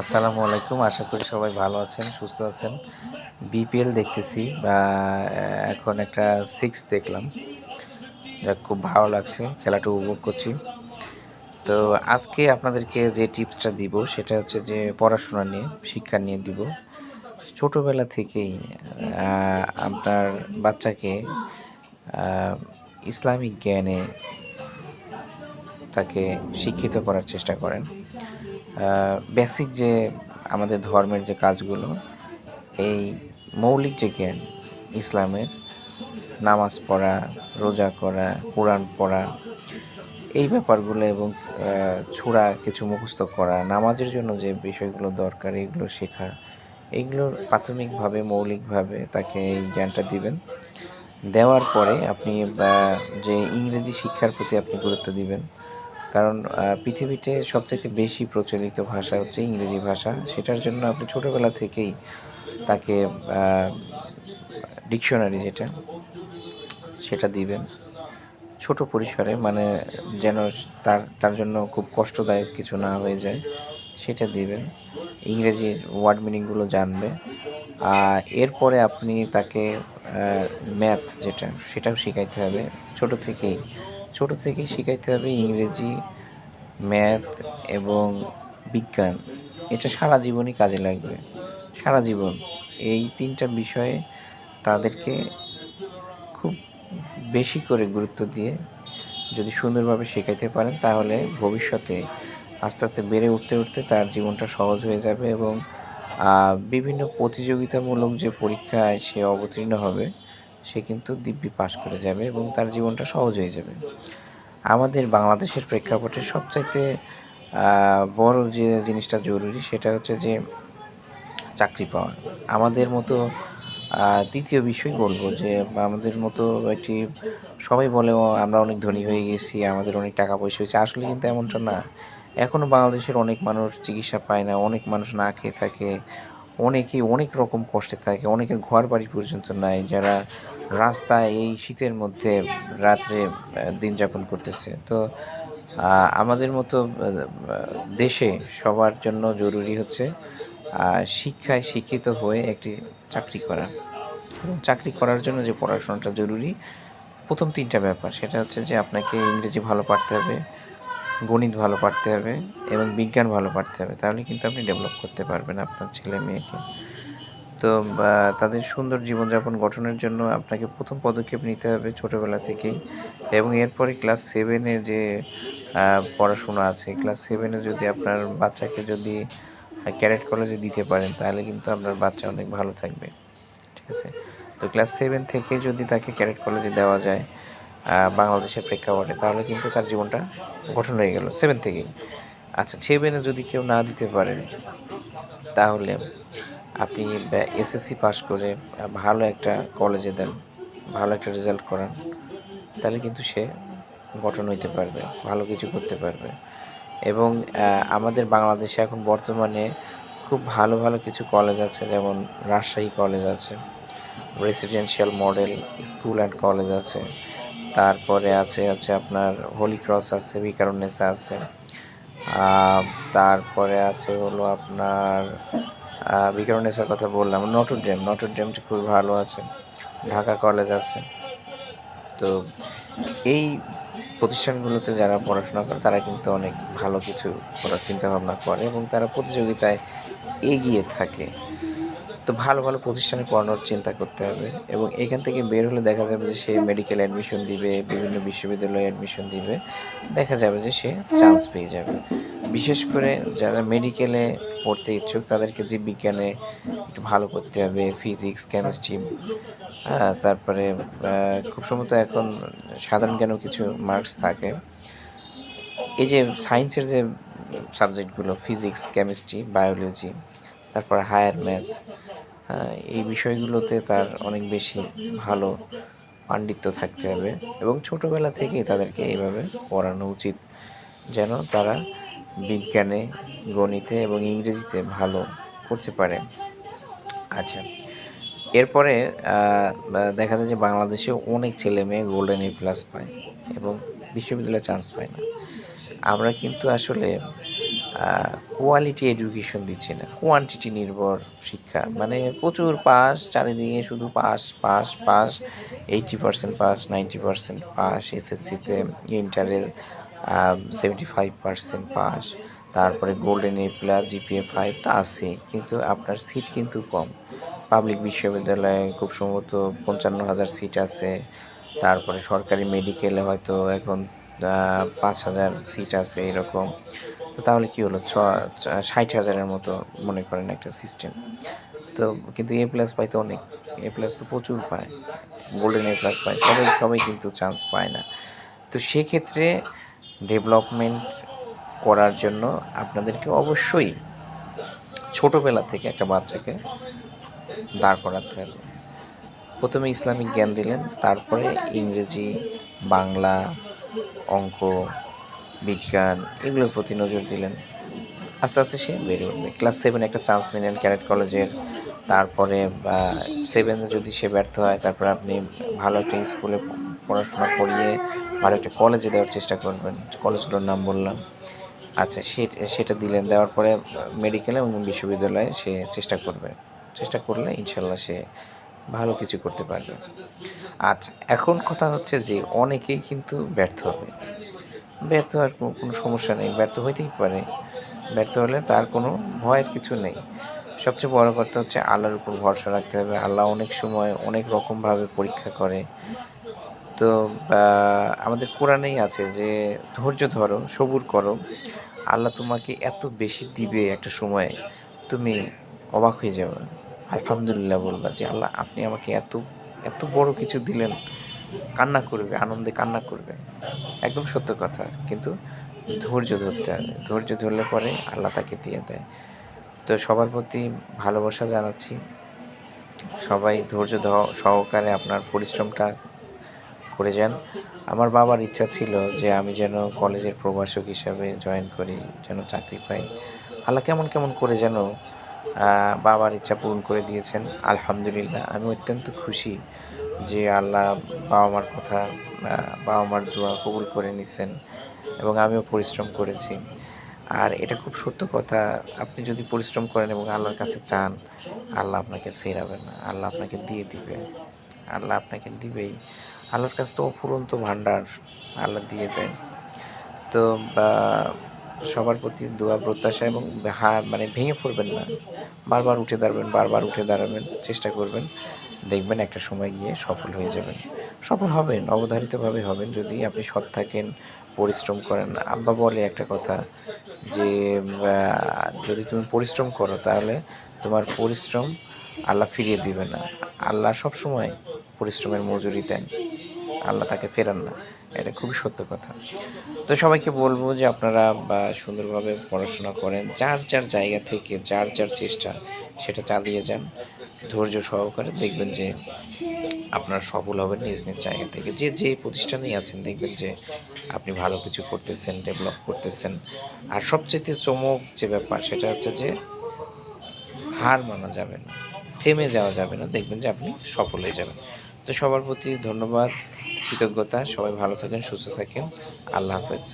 আসসালামু আলাইকুম। আশা করি সবাই ভালো আছেন, সুস্থ আছেন। বিপিএল দেখতেছি, বা এখন একটা সিক্স দেখলাম। যা খুব ভালো লাগছে, খেলাটা উপভোগ করছি। তো আজকে আপনাদেরকে যে টিপসটা দিব, সেটা হচ্ছে যে পড়াশোনা নিয়ে, শিক্ষা নিয়ে দিব। ছোটোবেলা থেকেই আপনার বাচ্চাকে ইসলামিক জ্ঞানে তাকে শিক্ষিত করার চেষ্টা করেন। বেসিক যে আমাদের ধর্মের যে কাজগুলো, এই মৌলিক যে জ্ঞান, ইসলামের, নামাজ পড়া, রোজা করা, কোরআন পড়া, এই ব্যাপারগুলো এবং ছোড়া কিছু মুখস্থ করা, নামাজের জন্য যে বিষয়গুলো দরকার, এগুলো শেখা এগুলোর প্রাথমিকভাবে, মৌলিকভাবে তাকে এই জ্ঞানটা দিবেন। দেওয়ার পরে আপনি যে ইংরেজি শিক্ষার প্রতি আপনি গুরুত্ব দিবেন কারণ পৃথিবীতে সবচাইতে বেশি প্রচলিত ভাষা হচ্ছে ইংরেজি ভাষা। সেটার জন্য আপনি ছোটোবেলা থেকেই তাকে ডিকশনারি যেটা, সেটা দিবেন। ছোট পরিসরে মানে যেন তার তার জন্য খুব কষ্টদায়ক কিছু না হয়ে যায়, সেটা দিবেন। ইংরেজির ওয়ার্ড মিনিংগুলো জানবে। আর এরপরে আপনি তাকে ম্যাথ যেটা, সেটাও শেখাইতে হবে। ছোট থেকেই ছোট থেকেই শিখাইতে হবে ইংরেজি, ম্যাথ এবং বিজ্ঞান। এটা সারা জীবনই কাজে লাগবে। সারা জীবন। এই তিনটা বিষয়ে তাদেরকে খুব বেশি করে গুরুত্ব দিয়ে যদি সুন্দরভাবে শেখাইতে পারেন, তাহলে ভবিষ্যতে আস্তে আস্তে বেড়ে উঠতে উঠতে তার জীবনটা সহজ হয়ে যাবে এবং বিভিন্ন প্রতিযোগিতামূলক যে পরীক্ষায় সে অবতীর্ণ হবে সে কিন্তু দিব্যি পাশ করে যাবে এবং তার জীবনটা সহজ হয়ে যাবে। আমাদের বাংলাদেশের প্রেক্ষাপটে সবচাইতে বড় যে জিনিসটা জরুরি সেটা হচ্ছে যে চাকরি পাওয়া। আমাদের মতো তৃতীয় বিষয় বলব যে আমাদের মতো একটি সবাই বলে "ও, আমরা অনেক ধনী হয়ে গেছি আমাদের অনেক টাকা পয়সা হয়েছে। আসলে কিন্তু এমনটা না। এখনও বাংলাদেশের অনেক মানুষ চিকিৎসা পায় না অনেক মানুষ না খেয়ে থাকে অনেকেই অনেক রকম কষ্টে থাকে, অনেকের ঘর বাড়ি পর্যন্ত নাই, যারা রাস্তায় এই শীতের মধ্যে রাত্রে দিন যাপন করতেছে। তো আমাদের মতো দেশে সবার জন্য জরুরি হচ্ছে শিক্ষায় শিক্ষিত হয়ে একটি চাকরি করা। চাকরি করার জন্য যে পড়াশোনাটা জরুরি, প্রথম তিনটা ব্যাপার। সেটা হচ্ছে যে আপনাকে ইংরেজি ভালো পারতে হবে গণিত ভালো পারতে হবে এবং বিজ্ঞান ভালো পারতে হবে, তাহলে কিন্তু আপনি ডেভেলপ করতে পারবেন আপনার ছেলে মেয়েকে। তো তাদের সুন্দর জীবনযাপন গঠনের জন্য আপনাকে প্রথম পদক্ষেপ নিতে হবে ছোটোবেলা থেকেই এবং এরপরে ক্লাস সেভেনে যে পড়াশোনা আছে ক্লাস সেভেনে যদি আপনার বাচ্চাকে যদি ক্যারেট কলেজে দিতে পারেন, তাহলে কিন্তু আপনার বাচ্চা অনেক ভালো থাকবে। ঠিক আছে? তো ক্লাস সেভেন থেকে যদি তাকে ক্যারেট কলেজে দেওয়া যায় বাংলাদেশের প্রেক্ষাপটে, তাহলে কিন্তু তার জীবনটা গঠন হয়ে গেল সেভেন থেকেই আচ্ছা সেভেনে যদি কেউ না দিতে পারেন, তাহলে আপনি এসএসসি পাস করে ভালো একটা কলেজে দেন, ভালো একটা রেজাল্ট করান, তাহলে কিন্তু সে গঠন হইতে পারবে, ভালো কিছু করতে পারবে। এবং আমাদের বাংলাদেশে এখন বর্তমানে খুব ভালো ভালো কিছু কলেজ আছে, যেমন রাজশাহী কলেজ আছে residential model school and college আছে তারপরে আছে, হচ্ছে আপনার হোলি ক্রস আছে ভিকারুন্নেসা আছে। তারপরে আছে হলো আপনার ভিকারুন্নেসার কথা বললাম নটর ডেম নটর ডেমটি খুবই ভালো আছে, ঢাকা কলেজ আছে। তো এই প্রতিষ্ঠানগুলোতে যারা পড়াশোনা করে, তারা কিন্তু অনেক ভালো কিছু করার চিন্তা ভাবনা করে এবং তারা প্রতিযোগিতায় এগিয়ে থাকে। তো ভালো ভালো প্রতিষ্ঠানে পড়ানোর চিন্তা করতে হবে এবং এখান থেকে বের হলে দেখা যাবে যে সে মেডিকেল অ্যাডমিশন দিবে, বিভিন্ন বিশ্ববিদ্যালয়ে অ্যাডমিশন দিবে, দেখা যাবে যে সে চান্স পেয়ে যাবে। বিশেষ করে যারা মেডিকেলে পড়তে ইচ্ছুক, তাদেরকে জীববিজ্ঞানে একটু ভালো করতে হবে ফিজিক্স কেমিস্ট্রি তারপরে খুব সম্ভবত এখন সাধারণ জ্ঞানও কিছু মার্কস থাকে। এই যে সায়েন্সের যে সাবজেক্টগুলো ফিজিক্স কেমিস্ট্রি বায়োলজি তারপর হায়ার ম্যাথ এই বিষয়গুলোতে তার অনেক বেশি ভালো পাণ্ডিত্য থাকতে হবে এবং ছোটোবেলা থেকেই তাদেরকে এইভাবে পড়ানো উচিত যেন তারা বিজ্ঞানে, গণিতে এবং ইংরেজিতে ভালো করতে পারে। আচ্ছা এরপরে দেখা যায় যে বাংলাদেশে অনেক ছেলে মেয়ে গোল্ডেন এ প্লাস পায় এবং বিশ্ববিদ্যালয়ে চান্স পায় না। আমরা কিন্তু আসলে কোয়ালিটি এডুকেশন দিচ্ছে না। কোয়ান্টিটি নির্ভর শিক্ষা। মানে প্রচুর পাস চারিদিকে শুধু pass pass pass eighty percent pass ninety percent pass এসএসসিতে ইন্টারের সেভেন্টি ফাইভ পার্সেন্ট পাস তারপরে golden A plus GPA five তো আছে কিন্তু আপনার সিট কিন্তু কম। পাবলিক বিশ্ববিদ্যালয়ে খুব সম্ভবত পঞ্চান্ন হাজার সিট আছে। তারপরে সরকারি মেডিকেলে হয়তো এখন পাঁচ হাজার সিট আছে এরকম। তো তাহলে কি হলো? ছ ষাট হাজারের মতো মনে করেন একটা সিস্টেম তো কিন্তু এ প্লাস পাই তো অনেক। এ প্লাস তো প্রচুর পায়। গোল্ডেন এ প্লাস পায়। সবাই সবাই কিন্তু চান্স পায় না। তো সেক্ষেত্রে ডেভেলপমেন্ট করার জন্য আপনাদেরকে অবশ্যই ছোটোবেলা থেকে একটা বাচ্চাকে দাঁড় করাতে হবে। প্রথমে ইসলামিক জ্ঞান দিলেন, তারপরে ইংরেজি, বাংলা, অঙ্ক বিজ্ঞান, এগুলোর প্রতি নজর দিলেন। আস্তে আস্তে সে বেড়ে উঠবে। ক্লাস সেভেনে একটা চান্স নিলেন ক্যারেট কলেজের তারপরে সেভেনে যদি সে ব্যর্থ হয়, তারপরে আপনি ভালো একটা স্কুলে পড়াশোনা করিয়ে ভালো একটা কলেজে দেওয়ার চেষ্টা করবেন। কলেজগুলোর নাম বললাম। আচ্ছা সেটা দিলেন। দেওয়ার পরে মেডিকেলে এবং বিশ্ববিদ্যালয়ে সে চেষ্টা করবে। চেষ্টা করলে ইনশাল্লাহ সে ভালো কিছু করতে পারবে। আচ্ছা এখন কথা হচ্ছে যে অনেকেই কিন্তু ব্যর্থ হবে। ব্যর্থ হওয়ার কোনো সমস্যা নেই, ব্যর্থ হইতেই পারে। ব্যর্থ হলে তার কোনো ভয়ের কিছু নেই। সবচেয়ে বড় কথা হচ্ছে আল্লাহর উপর ভরসা রাখতে হবে। আল্লাহ অনেক সময় অনেক রকমভাবে পরীক্ষা করে। তো আমাদের কোরআনেই আছে যে, ধৈর্য ধরো, সবুর করো। আল্লাহ তোমাকে এত বেশি দিবে একটা সময়ে, তুমি অবাক হয়ে যাবে। আলহামদুলিল্লাহ বলবা যে, আল্লাহ আপনি আমাকে এত এত বড় কিছু দিলেন। কান্না করবে, আনন্দে কান্না করবে। একদম সত্য কথা। কিন্তু ধৈর্য ধরতে হবে। ধৈর্য ধরলে পরে আল্লাহ তাকে দিয়ে দেয়। তো সবার প্রতি ভালোবাসা জানাচ্ছি। সবাই ধৈর্য সহকারে আপনার পরিশ্রমটা করে যান। আমার বাবার ইচ্ছা ছিল যে আমি যেন কলেজের প্রভাষক হিসাবে জয়েন করি, যেন চাকরি পাই। আল্লাহ কেমন কেমন করে যেন বাবার ইচ্ছা পূরণ করে দিয়েছেন। আলহামদুলিল্লাহ, আমি অত্যন্ত খুশি। যে আল্লাহ বাবা মার কথা বাবা মার দোয়া কবুল করে নিছেন এবং আমিও পরিশ্রম করেছি। আর এটা খুব সত্য কথা, আপনি যদি পরিশ্রম করেন এবং আল্লাহর কাছে চান, আল্লাহ আপনাকে ফেরাবেন না, আল্লাহ আপনাকে দিয়ে দিবে। আল্লাহ আপনাকে দিবেই। আল্লাহর কাছে তো অফুরন্ত ভাণ্ডার আল্লাহ দিয়ে দেয়। তো সবার প্রতি দোয়া, প্রত্যাশা এবং হা মানে ভেঙে পড়বেন না। বারবার উঠে দাঁড়াবেন, বারবার উঠে দাঁড়াবেন, চেষ্টা করবেন। দেখবেন একটা সময় গিয়ে সফল হয়ে যাবেন। সফল হবেন, অবধারিতভাবে হবেন। যদি আপনি সৎ থাকেন, পরিশ্রম করেন, আব্বা বলে একটা কথা যে যদি তুমি পরিশ্রম করো তাহলে তোমার পরিশ্রম আল্লাহ ফিরিয়ে দিবে না। আল্লাহ সব সময় পরিশ্রমের মজুরি দেন। আল্লাহ তাকে ফেরান না। এটা খুবই সত্য কথা। তো সবাইকে বলব যে আপনারা বা সুন্দরভাবে পড়াশোনা করেন। যার যার জায়গা থেকে, যার যার চেষ্টা, সেটা চালিয়ে যান। ধৈর্য সহকারে দেখবেন যে আপনার সফল হবেন নিজ নিজ জায়গা থেকে। যে যে প্রতিষ্ঠানেই আছেন, দেখবেন যে আপনি ভালো কিছু করতেছেন ডেভেলপ করতেছেন। আর সবচেয়ে চমক যে ব্যাপার, সেটা হচ্ছে যে হার মানা যাবে না, থেমে যাওয়া যাবে না, দেখবেন যে আপনি সফল হয়ে যাবেন। তো সবার প্রতি ধন্যবাদ, কৃতজ্ঞতা, সবাই ভালো থাকেন, সুস্থ থাকেন, আল্লাহ হাফেজ।